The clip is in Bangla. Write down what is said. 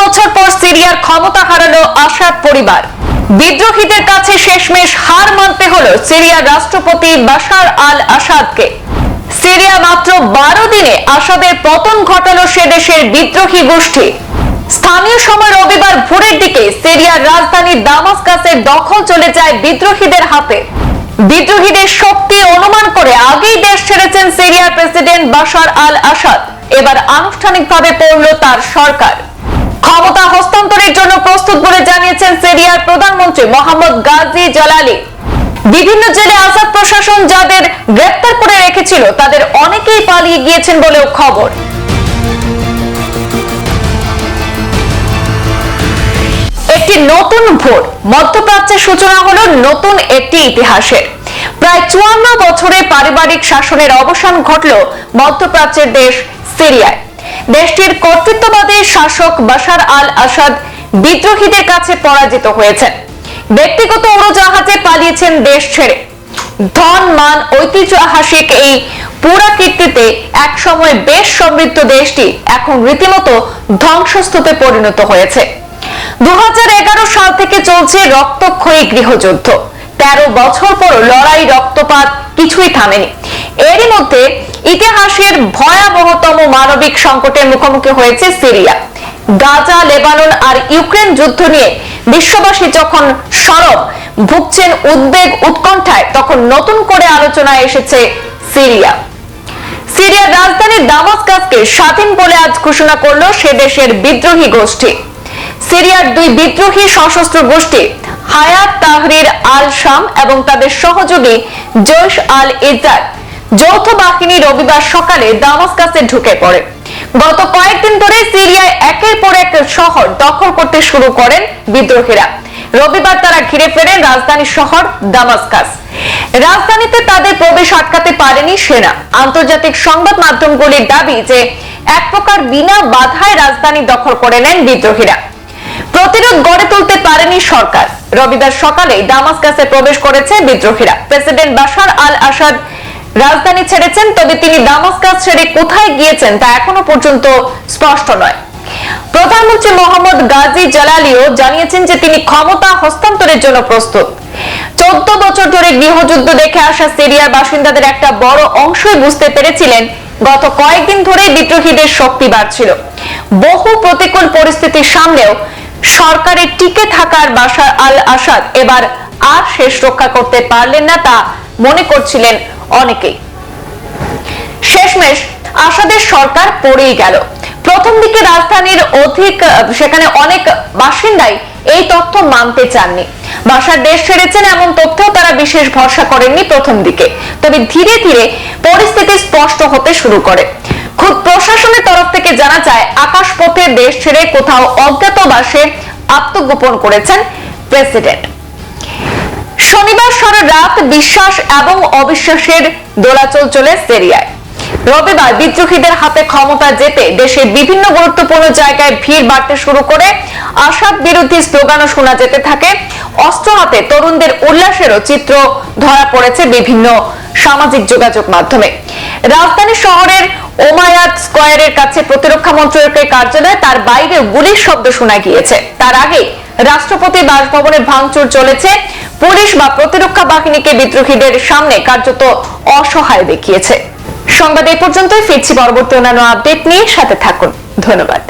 বছর পর সিরিয়ার ক্ষমতা হারালো আসাদ পরিবার। বিদ্রোহীদের কাছে শেষমেশ হার মানতে হলো সিরিয়ার রাষ্ট্রপতি বাশার আল আসাদকে। সিরিয়া মাত্র বারো দিনে আসাদের পতন ঘটালো সে দেশের বিদ্রোহী গোষ্ঠী। স্থানীয় সময় রবিবার ভোরের দিকে সিরিয়ার রাজধানী দামাসকাসের দখল চলে যায় বিদ্রোহীদের হাতে। বিদ্রোহীদের শক্তি অনুমান করে আগেই দেশ ছেড়েছেন সিরিয়ার প্রেসিডেন্ট বাশার আল আসাদ। এবার আনুষ্ঠানিকভাবে পড়ল তার সরকার। প্রস্তুত বলে জানিয়েছেন সিরিয়ার প্রধানমন্ত্রী মোহাম্মদ গাজী জালালি। বিভিন্ন জেলে আসাদ প্রশাসন যাদের গ্রেপ্তার করে রেখেছিল, তাদের অনেকেই পালিয়ে গিয়েছেন বলেও খবর। একটি নতুন ভোর, মধ্যপ্রাচ্যের সূচনা হলো নতুন একটি ইতিহাসের। প্রায় চুয়ান্ন বছরে পারিবারিক শাসনের অবসান ঘটল মধ্যপ্রাচ্যের দেশ সিরিয়ায়। দেশটির কর্তৃত্ববাদী শাসক বাশার আল আসাদ বিদ্রোহীদের কাছে পরাজিত হয়েছেন। ব্যক্তিগত উড়োজাহাজে পালিয়েছেন দেশ ছেড়ে। ধন, মান ঐতিহ্যহাসিক এই পুরাকীর্তিতে একসময় বেশ সমৃদ্ধ দেশটি এখন রীতিমতো ধ্বংসস্তূপে পরিণত হয়েছে। দু হাজার এগারো সাল থেকে চলছে রক্তক্ষয়ী গৃহযুদ্ধ। তেরো বছর পর লড়াই রক্তপাত কিছুই থামেনি। এরই মধ্যে ইতিহাসের ভয়াবহতম মানবিক সংকটের মুখোমুখি হয়েছে সিরিয়া। গাজা, লেবানন আর ইউক্রেন যুদ্ধ নিয়ে বিশ্ববাসী যখন সরব, ভুগছেন উদ্বেগ উৎকণ্ঠায়, তখন নতুন করে আলোচনায় এসেছে সিরিয়া। সিরিয়ার রাজধানী দামাসকাসকে স্বাধীন বলে আজ ঘোষণা করল সে দেশের বিদ্রোহী গোষ্ঠী। সিরিয়ার দুই বিদ্রোহী সশস্ত্র গোষ্ঠী, হায়াত তাহরির আল শাম এবং তাদের সহযোগী জৈশ আল ইজাদ যৌথ বাহিনী রবিবার সকালে দামাসকাসে ঢুকে পড়ে। গত কয়েকদিন ধরে সিরিয়ায় একের পর এক শহর দখল করতে শুরু করেন বিদ্রোহীরা। রবিবার তারা ঘিরে ফেরেন রাজধানী শহর দামাসকাস। রাজধানীতে তাদের প্রবেশ আটকাতে পারেনি সেনা। আন্তর্জাতিক সংবাদ মাধ্যমগুলির দাবি যে, এক প্রকার বিনা বাধায় রাজধানী দখল করে নেন বিদ্রোহীরা। প্রতিরোধ গড়ে তুলতে পারেনি সরকার। রবিবার সকালে দামাসকাসে প্রবেশ করেছে বিদ্রোহীরা। প্রেসিডেন্ট বাশার আল আসাদ রাজধানী ছেড়েছেন, তবে তিনি দামাসকাস ছেড়ে কোথায় গিয়েছেন তা এখনও পর্যন্ত স্পষ্ট নয়। প্রধানমন্ত্রী মোহাম্মদ গাজী জালালিও জানিয়েছেন যে তিনি ক্ষমতা হস্তান্তরের জন্য প্রস্তুত। চোদ্দ বছর ধরে গৃহযুদ্ধ দেখে আসা সিরিয়ার বাসিন্দাদের একটা বড় অংশই বুঝতে পেরেছিলেন, গত কয়েকদিন ধরে বিদ্রোহীদের শক্তি বাড়ছিল। বহু প্রতিকূল পরিস্থিতির সামনেও সরকারের টিকে থাকার বাশার আল আসাদ এবার আর শেষ রক্ষা করতে পারলেন না তা মনে করছিলেন অনেকেই। শেষমেশ আসাদের সরকার পড়েই গেল। প্রথম দিকে রাজধানীর অধিক সেখানে অনেক বাসিন্দাই এই তথ্য মানতে চাননি। বাসার দেশ ছেড়েছেন এমন তথ্যেও তারা বিশেষ ভরসা করেননি প্রথম দিকে। তবে ধীরে ধীরে পরিস্থিতি স্পষ্ট হতে শুরু করে। খুব প্রশাসনের তরফ থেকে জানা যায়, আকাশপথে দেশ ছেড়ে কোথাও অজ্ঞাতবাসে আত্মগোপন করেছেন প্রেসিডেন্ট। শনিবার সারা রাত বিশ্বাস এবং অবিশ্বাসের দোলাচল চলে সিরিয়ায়। রবিবার বিদ্রোহীদের হাতে ক্ষমতা যেতে দেশের বিভিন্ন গুরুত্বপূর্ণ জায়গায় ভিড় বাড়তে শুরু করে আসাদ বিরোধী স্লোগানও শোনা যেতে থাকে। অস্ত্র হাতে তরুণদের উল্লাসেরও চিত্র ধরা পড়েছে বিভিন্ন সামাজিক যোগাযোগ মাধ্যমে। রাজধানী শহরের ওমায়াত স্কয়ারের কাছে প্রতিরক্ষা মন্ত্রকের কার্যালয় তার বাইরে গুলির শব্দ শোনা গিয়েছে। তার আগে রাষ্ট্রপতি বাসভবনে ভাঙচুর চলেছে। পুলিশ বা প্রতিরক্ষা বাহিনীকে বিদ্রোহীদের সামনে কার্যত অসহায় দেখিয়েছে। সংবাদ এই পর্যন্তই। ফিরছি পরবর্তী অন্যান্য আপডেট নিয়ে সাথে থাকুন। ধন্যবাদ।